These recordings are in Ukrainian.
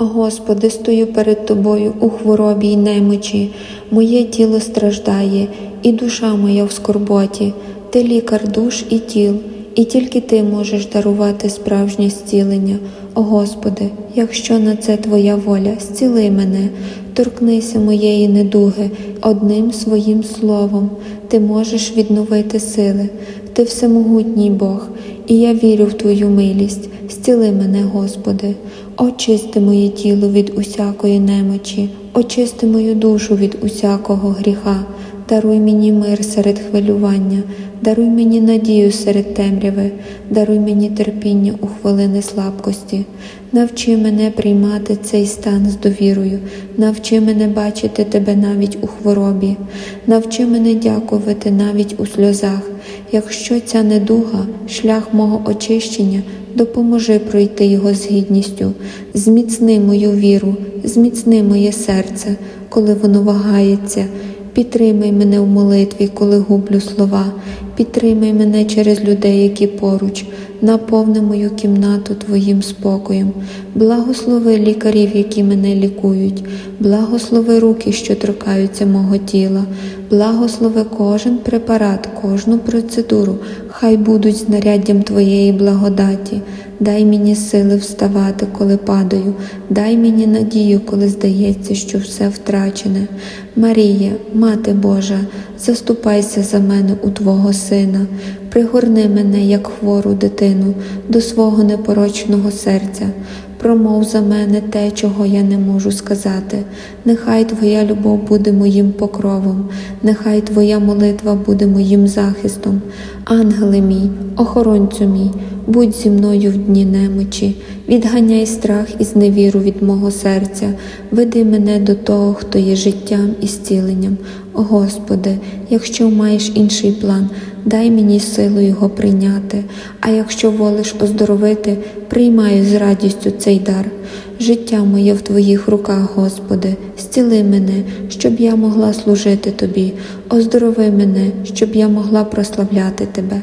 Господи, стою перед Тобою у хворобі й немочі, моє тіло страждає, і душа моя в скорботі, Ти лікар душ і тіл, і тільки Ти можеш дарувати справжнє зцілення. О Господи, якщо на це Твоя воля, зціли мене, торкнися моєї недуги одним своїм словом, Ти можеш відновити сили, Ти всемогутній Бог, і я вірю в Твою милість. Зціли мене, Господи, очисти моє тіло від усякої немочі, очисти мою душу від усякого гріха, даруй мені мир серед хвилювання, даруй мені надію серед темряви, даруй мені терпіння у хвилини слабкості. Навчи мене приймати цей стан з довірою, навчи мене бачити тебе навіть у хворобі, навчи мене дякувати навіть у сльозах. Якщо ця недуга, шлях мого очищення, допоможи пройти його з гідністю, зміцни мою віру, зміцни моє серце, коли воно вагається. Підтримай мене в молитві, коли гублю слова, підтримай мене через людей, які поруч, наповни мою кімнату Твоїм спокоєм, благослови лікарів, які мене лікують, благослови руки, що торкаються мого тіла, благослови кожен препарат, кожну процедуру, хай будуть знаряддям Твоєї благодаті. Дай мені сили вставати, коли падаю, дай мені надію, коли здається, що все втрачене. Марія, Мати Божа, заступайся за мене у Твого Сина, пригорни мене, як хвору дитину, до свого непорочного серця. Промов за мене те, чого я не можу сказати. Нехай Твоя любов буде моїм покровом, нехай Твоя молитва буде моїм захистом. Ангеле мій, охоронцю мій, будь зі мною в дні немочі, відганяй страх і зневіру від мого серця, веди мене до того, хто є життям і зціленням. О Господи, якщо маєш інший план, дай мені силу його прийняти, а якщо волиш оздоровити, приймаю з радістю цей дар. Життя моє в Твоїх руках, Господи, зціли мене, щоб я могла служити Тобі, оздорови мене, щоб я могла прославляти Тебе.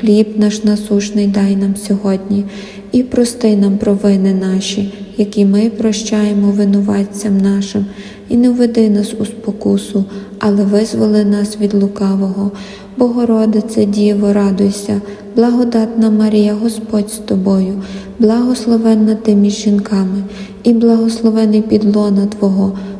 Хліб наш насушний дай нам сьогодні, і прости нам провини наші, які ми прощаємо винуватцям нашим, і не введи нас у спокусу, але визволи нас від лукавого. Богородице, Діво, радуйся, благодатна Марія, Господь з тобою, благословенна ти між жінками, і благословений підлона Твого,